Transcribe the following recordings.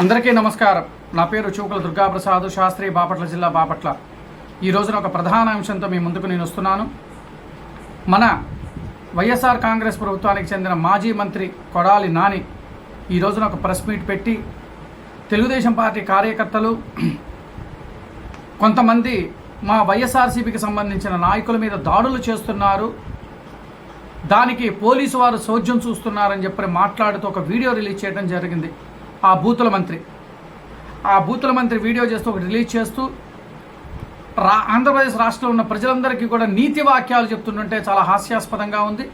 అందరికీ నమస్కారం. నా పేరు చూకుల దుర్గాప్రసాద్ శాస్త్రి బాపట్ల జిల్లా బాపట్ల. ఈ రోజున ఒక ప్రధాన అంశంతో మీ ముందుకు నేను వస్తున్నాను. మన వైఎస్ఆర్ కాంగ్రెస్ ప్రభుత్వానికి చెందిన మాజీ మంత్రి కొడాలి నాని ఈ రోజున ఒక ప్రెస్ మీట్ పెట్టి తెలుగుదేశం పార్టీ కార్యకర్తలు కొంతమంది మా వైఎస్ఆర్సీపీకి సంబంధించిన నాయకుల మీద దాడులు చేస్తున్నారు. దానికి పోలీసు వారు సోద్యం చూస్తున్నారని చెప్పి మాట్లాడుతూ ఒక వీడియో రిలీజ్ చేయడం జరిగింది. ఆ బూతుల మంత్రి. ఆ బూతుల మంత్రి వీడియో చేస్తూ ఒకటి రిలీజ్ చేస్తూ రా ఆంధ్రప్రదేశ్ రాష్ట్రంలో ఉన్న ప్రజలందరికీ కూడా నీతి వాక్యాలు చెప్తుంటుంటే చాలా హాస్యాస్పదంగా ఉంది.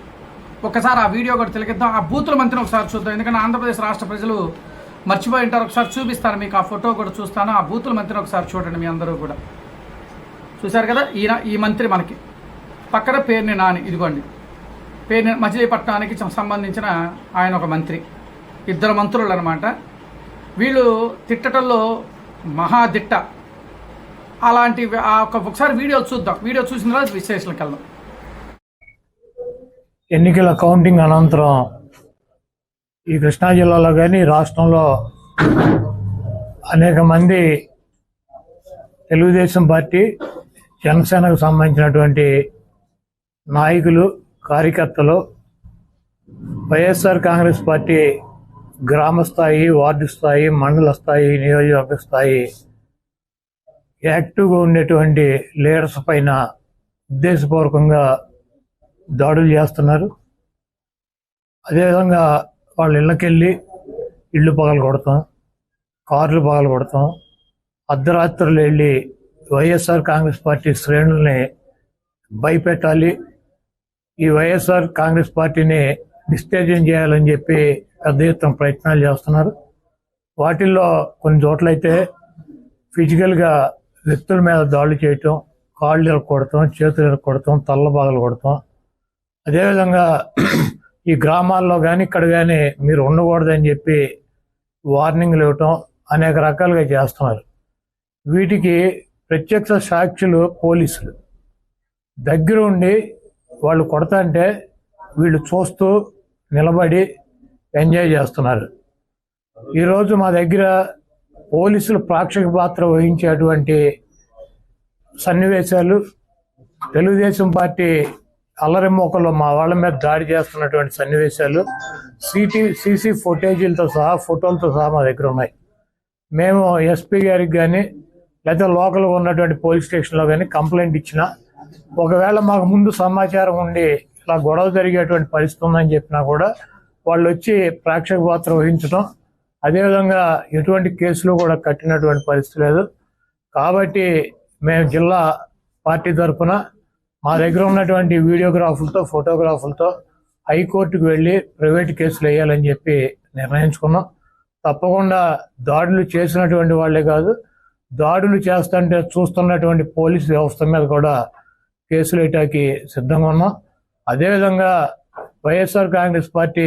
ఒకసారి ఆ వీడియో కూడా తిలకిద్దాం. ఆ బూతుల మంత్రిని ఒకసారి చూద్దాం. ఎందుకంటే ఆంధ్రప్రదేశ్ రాష్ట్ర ప్రజలు మర్చిపోయి ఉంటారు. ఒకసారి చూపిస్తాను మీకు ఆ ఫోటో కూడా చూస్తాను. ఆ బూతుల మంత్రిని ఒకసారి చూడండి మీ అందరూ కూడా. చూశారు కదా? ఈయన ఈ మంత్రి మనకి. పక్కన పేరుని నాని ఇదిగోండి. పేరుని మచిలీపట్నానికి సంబంధించిన ఆయన ఒక మంత్రి. ఇద్దరు మంత్రులు అనమాట వీళ్ళు తిట్టటంలో మహాదిట్ట. అలాంటి ఆ ఒకసారి వీడియో చూద్దాం. వీడియో చూసిన తర్వాత విశ్లేషణకి వెళ్దాం. ఎన్నికల కౌంటింగ్ అనంతరం ఈ కృష్ణా జిల్లాలో కానీ రాష్ట్రంలో అనేక మంది తెలుగుదేశం పార్టీ జనసేనకు సంబంధించినటువంటి నాయకులు కార్యకర్తలు వైఎస్ఆర్ కాంగ్రెస్ పార్టీ గ్రామ స్థాయి వార్డు స్థాయి మండల స్థాయి నియోజకవర్గ స్థాయి. యాక్టివ్గా ఉండేటువంటి లీడర్స్ పైన ఉద్దేశపూర్వకంగా దాడులు చేస్తున్నారు. అదేవిధంగా వాళ్ళ ఇళ్ళకెళ్ళి ఇళ్ళు పగలు కొడతాం కార్లు పగలు కొడతాం. అర్ధరాత్రులు వెళ్ళి వైఎస్ఆర్ కాంగ్రెస్ పార్టీ శ్రేణుల్ని భయపెట్టాలి. ఈ వైఎస్ఆర్ కాంగ్రెస్ పార్టీని నిస్తేజం చేయాలని చెప్పి పెద్ద ఎత్తున ప్రయత్నాలు చేస్తున్నారు. వాటిల్లో కొన్ని చోట్లయితే ఫిజికల్గా వ్యక్తుల మీద దాడులు చేయటం కాళ్ళు ఇరగొడతాం చేతులు ఇరగొడతాం తల్ల బాగలు కొడతాం అదేవిధంగా ఈ గ్రామాల్లో కానీ ఇక్కడ కానీ మీరు ఉండకూడదని చెప్పి వార్నింగ్లు ఇవ్వటం అనేక రకాలుగా చేస్తున్నారు. వీటికి ప్రత్యక్ష సాక్షులు పోలీసులు. దగ్గర ఉండి వాళ్ళు కొడతాంటే వీళ్ళు చూస్తూ నిలబడి ఎంజాయ్ చేస్తున్నారు. ఈరోజు మా దగ్గర పోలీసులు ప్రేక్షక పాత్ర వహించేటువంటి సన్నివేశాలు తెలుగుదేశం పార్టీ అల్లరిమోకలో మా వాళ్ళ మీద దాడి చేస్తున్నటువంటి సన్నివేశాలు సిటీ సీసీ ఫుటేజీలతో సహా ఫోటోలతో సహా మా దగ్గర ఉన్నాయి. మేము ఎస్పీ గారికి కానీ లేదా లోకల్గా ఉన్నటువంటి పోలీస్ స్టేషన్లో కానీ కంప్లైంట్ ఇచ్చిన ఒకవేళ మాకు ముందు సమాచారం ఉండి ఇలా గొడవ జరిగేటువంటి పరిస్థితి ఉందని చెప్పినా కూడా వాళ్ళు వచ్చి ప్రేక్షక పాత్ర వహించడం అదేవిధంగా ఎటువంటి కేసులు కూడా కట్టినటువంటి పరిస్థితి లేదు. కాబట్టి మేము జిల్లా పార్టీ తరఫున మా దగ్గర ఉన్నటువంటి వీడియోగ్రాఫులతో ఫోటోగ్రాఫులతో హైకోర్టుకు వెళ్ళి ప్రైవేట్ కేసులు వేయాలని చెప్పి నిర్ణయించుకున్నాం. తప్పకుండా దాడులు చేసినటువంటి వాళ్ళే కాదు దాడులు చేస్తుంటే చూస్తున్నటువంటి పోలీస్ వ్యవస్థ మీద కూడా కేసులు వేయటానికి సిద్ధంగా ఉన్నాం. అదేవిధంగా వైఎస్ఆర్ కాంగ్రెస్ పార్టీ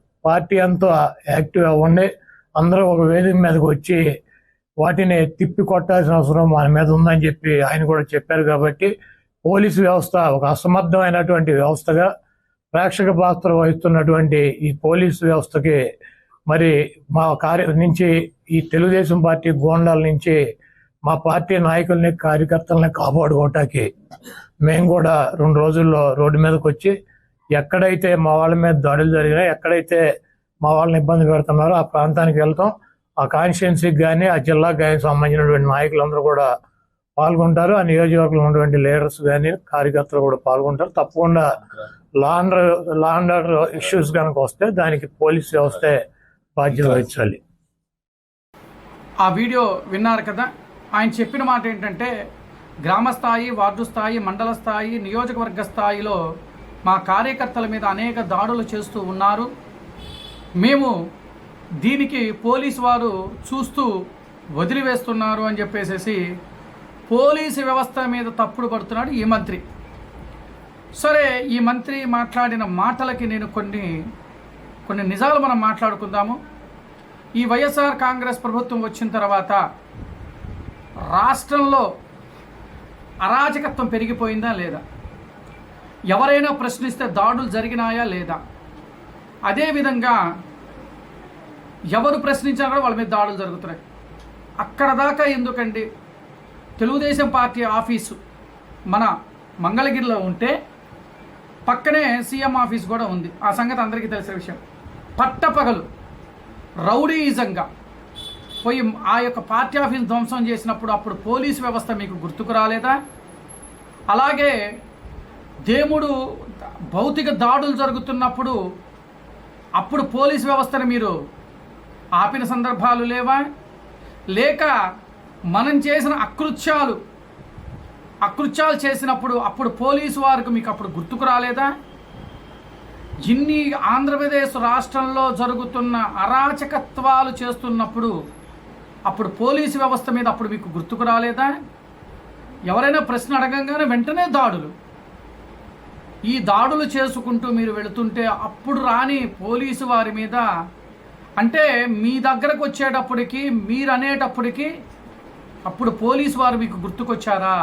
పార్టీ అంతా యాక్టివ్ అవ్వండి. అందరూ ఒక వేదిక మీదకి వచ్చి వాటిని తిప్పి కొట్టాల్సిన అవసరం మన మీద ఉందని చెప్పి ఆయన కూడా చెప్పారు కాబట్టి పోలీసు వ్యవస్థ ఒక అసమర్థమైనటువంటి వ్యవస్థగా ప్రేక్షక పాత్ర వహిస్తున్నటువంటి ఈ పోలీసు వ్యవస్థకి మరి మా కార్య నుంచి ఈ తెలుగుదేశం పార్టీ గోండాల నుంచి మా పార్టీ నాయకుల్ని కార్యకర్తల్ని కాపాడుకోవటానికి మేము కూడా రెండు రోజుల్లో రోడ్డు మీదకి వచ్చి ఎక్కడైతే మా వాళ్ళ మీద దాడులు జరిగినా ఎక్కడైతే మా వాళ్ళని ఇబ్బంది పెడుతున్నారో ఆ ప్రాంతానికి వెళ్తాం. ఆ కాన్స్టిట్యున్సీకి కానీ ఆ జిల్లాకు కానీ సంబంధించినటువంటి నాయకులందరూ కూడా పాల్గొంటారు. ఆ నియోజకవర్గంలో ఉన్నటువంటి లీడర్స్ కానీ కార్యకర్తలు కూడా పాల్గొంటారు. తప్పకుండా లాండర్ లాండర్ ఇష్యూస్ కనుక వస్తే దానికి పోలీస్ వ్యవస్థే బాధ్యత వహించాలి. ఆ వీడియో విన్నారు కదా? ఆయన చెప్పిన మాట ఏంటంటే గ్రామ స్థాయి వార్డు స్థాయి మండల స్థాయి నియోజకవర్గ స్థాయిలో మా కార్యకర్తల మీద అనేక దాడులు చేస్తూ ఉన్నారు. మేము దీనికి పోలీసు వారు చూస్తూ వదిలివేస్తున్నారు అని చెప్పేసేసి పోలీసు వ్యవస్థ మీద తప్పుడు పడుతున్నాడు ఈ మంత్రి. సరే ఈ మంత్రి మాట్లాడిన మాటలకి నేను కొన్ని కొన్ని నిజాలు మనం మాట్లాడుకుందాము. ఈ వైఎస్ఆర్ కాంగ్రెస్ ప్రభుత్వం వచ్చిన తర్వాత రాష్ట్రంలో అరాచకత్వం పెరిగిపోయిందా లేదా? ఎవరైనా ప్రశ్నిస్తే దాడులు జరిగినాయా లేదా? అదేవిధంగా ఎవరు ప్రశ్నించినా కూడా వాళ్ళ మీద దాడులు జరుగుతున్నాయి. అక్కడ దాకా ఎందుకండి? తెలుగుదేశం పార్టీ ఆఫీసు మన మంగళగిరిలో ఉంటే పక్కనే సీఎం ఆఫీస్ కూడా ఉంది. ఆ సంగతి అందరికీ తెలిసిన విషయం. పట్టపగలు రౌడీయిజంగా పోయి ఆ యొక్క పార్టీ ఆఫీస్ ధ్వంసం చేసినప్పుడు అప్పుడు పోలీస్ వ్యవస్థ మీకు గుర్తుకు రాలేదా? అలాగే దేవుడు భౌతిక దాడులు జరుగుతున్నప్పుడు అప్పుడు పోలీస్ వ్యవస్థను మీరు ఆపిన సందర్భాలు లేవా? లేక మనం చేసిన అకృత్యాలు అకృత్యాలు చేసినప్పుడు అప్పుడు పోలీసు వారికి మీకు అప్పుడు గుర్తుకు రాలేదా? ఇన్ని ఆంధ్రప్రదేశ్ రాష్ట్రంలో జరుగుతున్న అరాచకత్వాలు చేస్తున్నప్పుడు అప్పుడు పోలీసు వ్యవస్థ మీద అప్పుడు మీకు గుర్తుకు రాలేదా? ఎవరైనా ప్రశ్న అడగంగానే వెంటనే దాడులు. ఈ దాడులు చేసుకుంటూ మీరు వెళుతుంటే అప్పుడు రాని పోలీసు వారి మీద అంటే మీ దగ్గరకు వచ్చేటప్పటికి మీరు అనేటప్పటికి అప్పుడు పోలీసు వారు మీకు గుర్తుకొచ్చారా?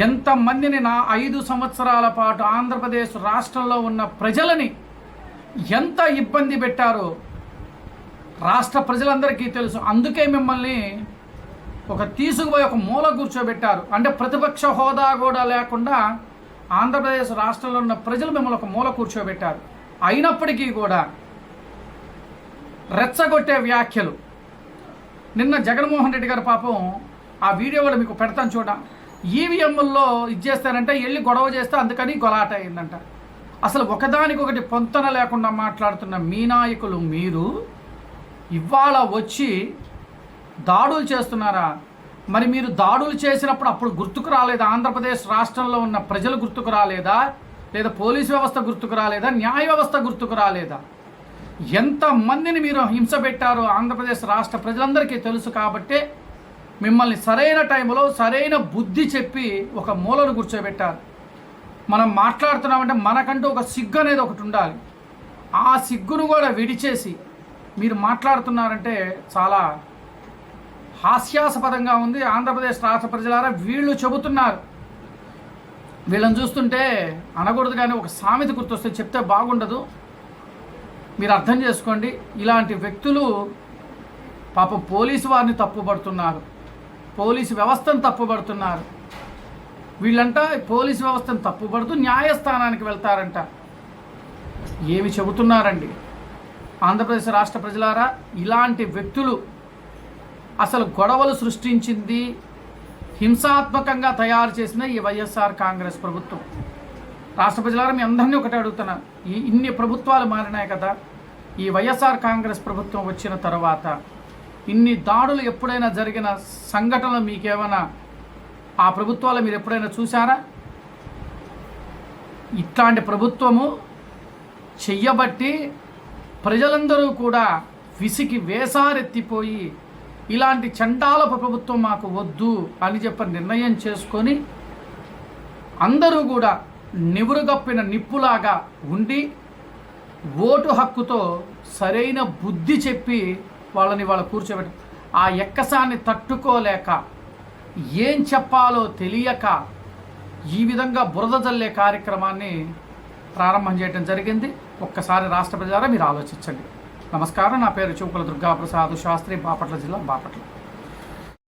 ఎంతమందిని నా ఐదు సంవత్సరాల పాటు ఆంధ్రప్రదేశ్ రాష్ట్రంలో ఉన్న ప్రజలని ఎంత ఇబ్బంది పెట్టారో రాష్ట్ర ప్రజలందరికీ తెలుసు. అందుకే మిమ్మల్ని ఒక తీసుకుపోయి ఒక మూల కూర్చోబెట్టారు. అంటే ప్రతిపక్ష హోదా కూడా లేకుండా ఆంధ్రప్రదేశ్ రాష్ట్రంలో ఉన్న ప్రజలు మిమ్మల్ని ఒక మూల కూర్చోబెట్టారు. అయినప్పటికీ కూడా రెచ్చగొట్టే వ్యాఖ్యలు. నిన్న జగన్మోహన్ రెడ్డి గారు పాపం ఆ వీడియో కూడా మీకు పెడతాను చూడ. ఈవీఎంల్లో ఇచ్చేస్తారంటే వెళ్ళి గొడవ చేస్తే అందుకని గొలాట అయిందంట. అసలు ఒకదానికొకటి పొంతన లేకుండా మాట్లాడుతున్న మీ నాయకులు మీరు ఇవాళ వచ్చి దాడులు చేస్తున్నారా? మరి మీరు దాడులు చేసినప్పుడు అప్పుడు గుర్తుకు రాలేదా? ఆంధ్రప్రదేశ్ రాష్ట్రంలో ఉన్న ప్రజలు గుర్తుకు రాలేదా? లేదా పోలీస్ వ్యవస్థ గుర్తుకు రాలేదా? న్యాయ వ్యవస్థ గుర్తుకు రాలేదా? ఎంతమందిని మీరు హింస పెట్టారో ఆంధ్రప్రదేశ్ రాష్ట్ర ప్రజలందరికీ తెలుసు కాబట్టే మిమ్మల్ని సరైన టైంలో సరైన బుద్ధి చెప్పి ఒక మూలను కూర్చోబెట్టారు. మనం మాట్లాడుతున్నామంటే మనకంటూ ఒక సిగ్గు అనేది ఒకటి ఉండాలి. ఆ సిగ్గును కూడా విడిచేసి మీరు మాట్లాడుతున్నారంటే చాలా హాస్యాస్పదంగా ఉంది ఆంధ్రప్రదేశ్ రాష్ట్ర ప్రజలారా. వీళ్ళు చెబుతున్నారు. వీళ్ళని చూస్తుంటే అనకూడదు కానీ ఒక సామెత గుర్తొస్తే చెప్తే బాగుండదు. మీరు అర్థం చేసుకోండి. ఇలాంటి వ్యక్తులు పాపం పోలీసు వారిని తప్పుపడుతున్నారు. పోలీసు వ్యవస్థను తప్పుపడుతున్నారు. వీళ్ళంట పోలీసు వ్యవస్థను తప్పుపడుతూ న్యాయస్థానానికి వెళ్తారంట. ఏమి చెబుతున్నారండి? ఆంధ్రప్రదేశ్ రాష్ట్ర ప్రజలారా ఇలాంటి వ్యక్తులు అసలు గొడవలు సృష్టించింది హింసాత్మకంగా తయారు చేసిన ఈ వైఎస్ఆర్ కాంగ్రెస్ ప్రభుత్వం. రాష్ట్ర ప్రజలారా మీ అందరినీ ఒకటి అడుగుతున్నా. ఈ ఇన్ని ప్రభుత్వాలు మారినాయి కదా. ఈ వైఎస్ఆర్ కాంగ్రెస్ ప్రభుత్వం వచ్చిన తర్వాత ఇన్ని దాడులు ఎప్పుడైనా జరిగిన సంఘటనలు మీకేమైనా ఆ ప్రభుత్వాలు మీరు ఎప్పుడైనా చూసారా ఇట్లాంటి ప్రభుత్వము చెయ్యబట్టి ప్రజలందరూ కూడా విసికి వేసారెత్తిపోయి ఇలాంటి చండాలపు ప్రభుత్వం మాకు వద్దు అని చెప్పి నిర్ణయం చేసుకొని అందరూ కూడా నివురుగప్పిన నిప్పులాగా ఉండి ఓటు హక్కుతో సరైన బుద్ధి చెప్పి వాళ్ళని వాళ్ళ కూర్చోబెట్టి ఆ ఎక్కసాన్ని తట్టుకోలేక ఏం చెప్పాలో తెలియక ఈ విధంగా బురద జల్లే కార్యక్రమాన్ని ప్రారంభం చేయడం జరిగింది. ఒక్కసారి రాష్ట్ర ప్రజారా మీరు ఆలోచించండి. నమస్కారం. నా పేరు చూపుల దుర్గాప్రసాద్ శాస్త్రి బాపట్ల జిల్లా బాపట్ల.